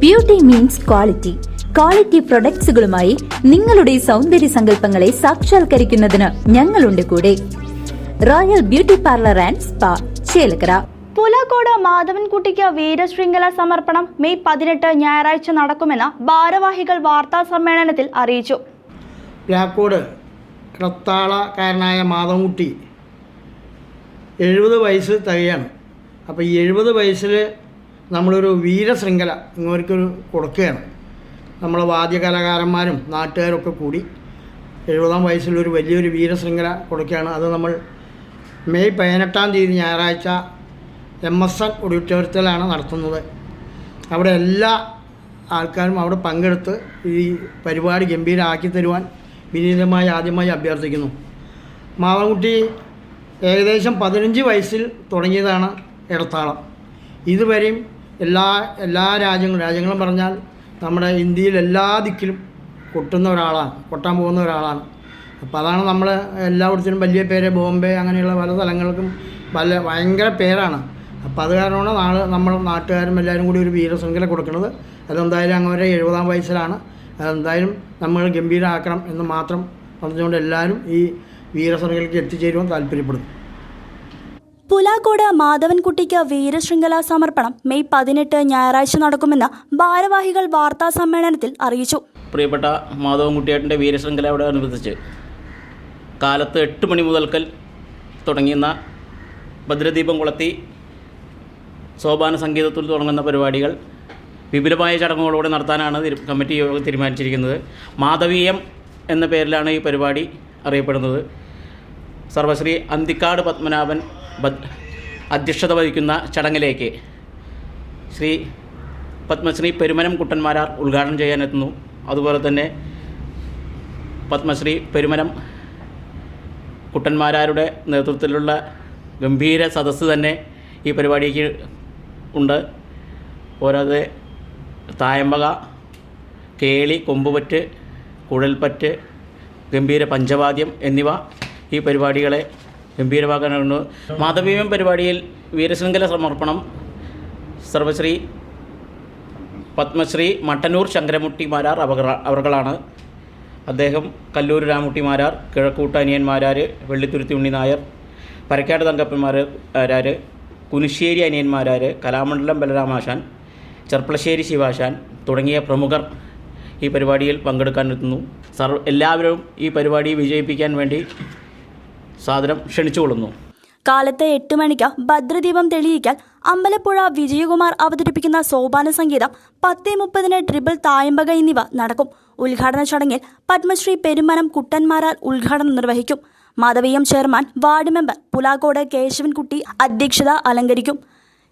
Beauty means quality quality പ്രൊഡക്ട്സുകളുമായി നിങ്ങളുടെ സൗന്ദര്യ സങ്കല്പങ്ങളെ സാക്ഷാത്കരിക്കുന്നതിന് ഞങ്ങളുണ്ട് കൂടെ. Royal beauty parlour and spa Chelakkara. Pulakkode മാധവൻകുട്ടിക്ക് വീരശൃംഖല സമർപ്പണം മെയ് പതിനെട്ട് ഞായറാഴ്ച നടക്കുമെന്ന് ഭാരവാഹികൾ വാർത്താ സമ്മേളനത്തിൽ അറിയിച്ചു. രാക്കോട് ഇടത്താളക്കാരനായ മാധവൻകുട്ടി എഴുപത് വയസ്സ് തികയാണ്. അപ്പോൾ ഈ എഴുപത് വയസ്സിൽ നമ്മളൊരു വീരശൃംഖല ഇങ്ങോട്ടൊരു കൊടുക്കുകയാണ്. നമ്മളെ വാദ്യകലാകാരന്മാരും നാട്ടുകാരൊക്കെ കൂടി എഴുപതാം വയസ്സിലൊരു വലിയൊരു വീരശൃംഖല കൊടുക്കുകയാണ്. അത് നമ്മൾ മെയ് പതിനെട്ടാം തീയതി ഞായറാഴ്ച എം എസ് എൻ ഓഡിറ്റോറിയത്തിലാണ് നടത്തുന്നത്. അവിടെ എല്ലാ ആൾക്കാരും അവിടെ പങ്കെടുത്ത് ഈ പരിപാടി ഗംഭീരമാക്കി തരുവാൻ വിനീതമായി ആദ്യമായി അഭ്യർത്ഥിക്കുന്നു. മാവൻകുട്ടി ഏകദേശം പതിനഞ്ച് വയസ്സിൽ തുടങ്ങിയതാണ് ഇടത്താളം ഇതുവരെയും എല്ലാ എല്ലാ രാജ്യങ്ങളും രാജ്യങ്ങളും പറഞ്ഞാൽ നമ്മുടെ ഇന്ത്യയിൽ എല്ലാ ദിക്കിലും കൊട്ടുന്ന ഒരാളാണ് കൊട്ടാൻ പോകുന്ന ഒരാളാണ്. അപ്പോൾ അതാണ് നമ്മൾ എല്ലായിടത്തിനും വലിയ പേര് ബോംബെ അങ്ങനെയുള്ള പല സ്ഥലങ്ങൾക്കും പല ഭയങ്കര പേരാണ്. അപ്പോൾ അത് കാരണമാണ് നാളെ നമ്മൾ നാട്ടുകാരും എല്ലാവരും കൂടി ഒരു വീരശൃംഖല കൊടുക്കുന്നത്. അതെന്തായാലും അങ്ങനെ എഴുപതാം വയസ്സിലാണ്. അതെന്തായാലും നമ്മൾ ഗംഭീരമാക്കണം എന്ന് മാത്രം പറഞ്ഞുകൊണ്ട് എല്ലാവരും ഈ വീരശൃംഖലയ്ക്ക് എത്തിച്ചേരുവാൻ താല്പര്യപ്പെടുന്നു. പുലാക്കോട് മാധവൻകുട്ടിക്ക് വീരശൃംഖല സമർപ്പണം മെയ് പതിനെട്ട് ഞായറാഴ്ച നടക്കുമെന്ന് ഭാരവാഹികൾ വാർത്താ സമ്മേളനത്തിൽ അറിയിച്ചു. പ്രിയപ്പെട്ട മാധവൻകുട്ടിയേട്ടന്റെ വീരശൃംഖലയോടനുബന്ധിച്ച് കാലത്ത് എട്ട് മണി മുതൽക്കൽ തുടങ്ങുന്ന ഭദ്രദീപം കൊളുത്തി സോപാന സംഗീതത്തിൽ തുടങ്ങുന്ന പരിപാടികൾ വിപുലമായ ചടങ്ങുകളോടെ നടത്താനാണ് കമ്മിറ്റി യോഗം തീരുമാനിച്ചിരിക്കുന്നത്. മാധവീയം എന്ന പേരിലാണ് ഈ പരിപാടി അറിയപ്പെടുന്നത്. സർവശ്രീ അന്തിക്കാട് പത്മനാഭൻ അധ്യക്ഷത വഹിക്കുന്ന ചടങ്ങിലേക്ക് ശ്രീ പത്മശ്രീ പെരുമനം കുട്ടന്മാരാർ ഉദ്ഘാടനം ചെയ്യാനെത്തുന്നു. അതുപോലെ തന്നെ പത്മശ്രീ പെരുമനം കുട്ടന്മാരാരുടെ നേതൃത്വത്തിലുള്ള ഗംഭീര സദസ്സ് തന്നെ ഈ പരിപാടിക്ക് ഉണ്ട്. പോരാതെ തായമ്പക കേളി കൊമ്പുപറ്റ് കുഴൽപ്പറ്റ് ഗംഭീര പഞ്ചവാദ്യം എന്നിവ ഈ പരിപാടികളെ ഗംഭീരമാക്കാനുണ്ട് മാധവീയം പരിപാടിയിൽ വീരശൃംഖല സമർപ്പണം. സർവശ്രീ പത്മശ്രീ മട്ടന്നൂർ ശങ്കരമുട്ടിമാരാർ മാരാർ അവർകളാണ് അദ്ദേഹം കല്ലൂർ രാമുട്ടി രാമുട്ടിമാരാർ കിഴക്കൂട്ട് അനിയന്മാരാർ വെള്ളിത്തുരുത്തി ഉണ്ണി നായർ പരക്കാട് തങ്കപ്പന്മാർ ആരാർ കുനിശ്ശേരി അനിയന്മാരാർ കലാമണ്ഡലം ബലരാമാശാൻ ചെർപ്പളശ്ശേരി ശിവാശാൻ തുടങ്ങിയ പ്രമുഖർ ഈ പരിപാടിയിൽ പങ്കെടുക്കാനെത്തുന്നു സർവ എല്ലാവരും ഈ പരിപാടി വിജയിപ്പിക്കാൻ വേണ്ടി സാദരം ക്ഷണിച്ചുകൊള്ളുന്നു. കാലത്തെ എട്ട് മണിക്ക് ഭദ്രദീപം തെളിയിക്കാൻ അമ്പലപ്പുഴ വിജയകുമാർ അവതരിപ്പിക്കുന്ന സോപാന സംഗീതം പത്തേ മുപ്പതിന് ട്രിപ്പിൾ തായമ്പക എന്നിവ നടക്കും. ഉദ്ഘാടന ചടങ്ങിൽ പത്മശ്രീ പെരുമനം കുട്ടന്മാരാൽ ഉദ്ഘാടനം നിർവഹിക്കും. Madhaveeyam chairman ward member Pulakkode Keshavankutty അധ്യക്ഷത അലങ്കരിക്കും.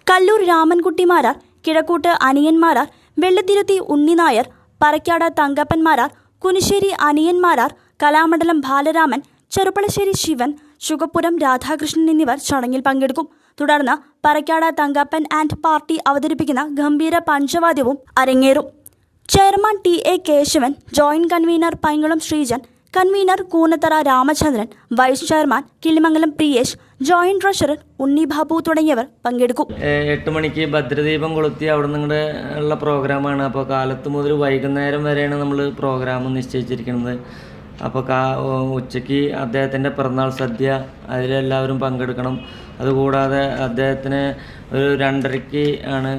കല്ലൂർ രാമൻകുട്ടിമാരാർ കിഴക്കൂട്ട് അനിയന്മാരാർ വെള്ളത്തിരുത്തി ഉണ്ണിനായർ പറക്കാട് തങ്കപ്പന്മാരാർ കുനിശ്ശേരി അനിയന്മാരാർ കലാമണ്ഡലം ബാലരാമൻ ചെറുപ്പളശ്ശേരി ശിവൻ ശുഗപുരം രാധാകൃഷ്ണൻ എന്നിവർ ചടങ്ങിൽ പങ്കെടുക്കും. തുടർന്ന് പറക്കാട് തങ്കപ്പൻ ആൻഡ് പാർട്ടി അവതരിപ്പിക്കുന്ന ഗംഭീര പഞ്ചവാദ്യവും അരങ്ങേറും. Chairman T A Keshavan joint convener Painkulam Sreejan convener Koonathara Ramachandran vice chairman Kilimangalam Priyesh joint treasurer Unni Babu തുടങ്ങിയവർ പങ്കെടുക്കും. എട്ട് മണിക്ക് ഭദ്രദീപം കൊളുത്തി അവിടെ നിങ്ങളുടെ ഉള്ള പ്രോഗ്രാമാണ് അപ്പോൾ കാലത്ത് മുതൽ വൈകുന്നേരം വരെയാണ് നമ്മൾ പ്രോഗ്രാം നിശ്ചയിച്ചിരിക്കുന്നത്. അപ്പോൾ കാ ഉച്ചയ്ക്ക് അദ്ദേഹത്തിന്റെ പിറന്നാൾ സദ്യ അതിലെല്ലാവരും പങ്കെടുക്കണം. അതുകൂടാതെ അദ്ദേഹത്തിന് ഒരു രണ്ടരയ്ക്ക് ആണ്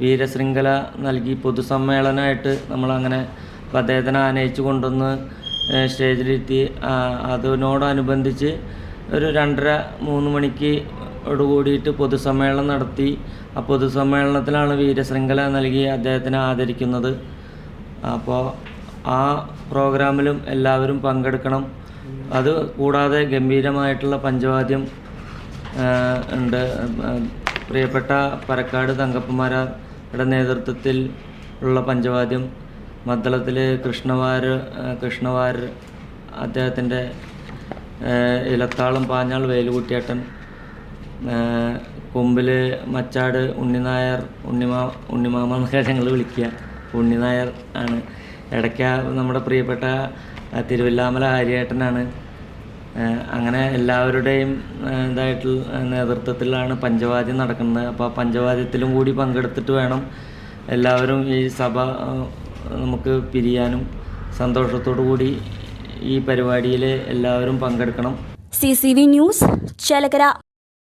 വീരശൃംഖല നൽകി. പൊതുസമ്മേളനമായിട്ട് നമ്മളങ്ങനെ അപ്പോൾ അദ്ദേഹത്തിനെ ആനയിച്ച് കൊണ്ടുവന്ന് സ്റ്റേജിലെത്തി അതിനോടനുബന്ധിച്ച് ഒരു രണ്ടര മൂന്ന് മണിക്ക് കൂടിയിട്ട് പൊതുസമ്മേളനം നടത്തി. ആ പൊതുസമ്മേളനത്തിലാണ് വീരശൃംഖല നൽകി അദ്ദേഹത്തിനെ ആദരിക്കുന്നത്. അപ്പോൾ ആ പ്രോഗ്രാമിലും എല്ലാവരും പങ്കെടുക്കണം. അത് കൂടാതെ ഗംഭീരമായിട്ടുള്ള പഞ്ചവാദ്യം ഉണ്ട്. പ്രിയപ്പെട്ട പരക്കാട് തങ്കപ്പന്മാരുടെ നേതൃത്വത്തിൽ ഉള്ള പഞ്ചവാദ്യം മദ്ദളത്തിൽ കൃഷ്ണവാര് കൃഷ്ണവാര് അദ്ദേഹത്തിന്റെ ഇലത്താളം പാഞ്ഞാൾ വേലുകുട്ടിയേട്ടൻ കൊമ്പിൽ മച്ചാട് ഉണ്ണിനായർ ഉണ്ണിമാ ഉണ്ണിമാമ എന്നൊക്കെ ഞങ്ങൾ വിളിക്കുക. ഉണ്ണിനായർ ആണ്. ഇടയ്ക്ക നമ്മുടെ പ്രിയപ്പെട്ട തിരുവല്ലാമല ആര്യേട്ടനാണ്. അങ്ങനെ എല്ലാവരുടെയും ഇതായിട്ടുള്ള നേതൃത്വത്തിലാണ് പഞ്ചവാദ്യം നടക്കുന്നത്. അപ്പോൾ ആ പഞ്ചവാദ്യത്തിലും കൂടി പങ്കെടുത്തിട്ട് വേണം എല്ലാവരും ഈ സഭ നമുക്ക് പിരിയാനും. സന്തോഷത്തോടു കൂടി ഈ പരിപാടിയിൽ എല്ലാവരും പങ്കെടുക്കണം. C C V news Chelakkara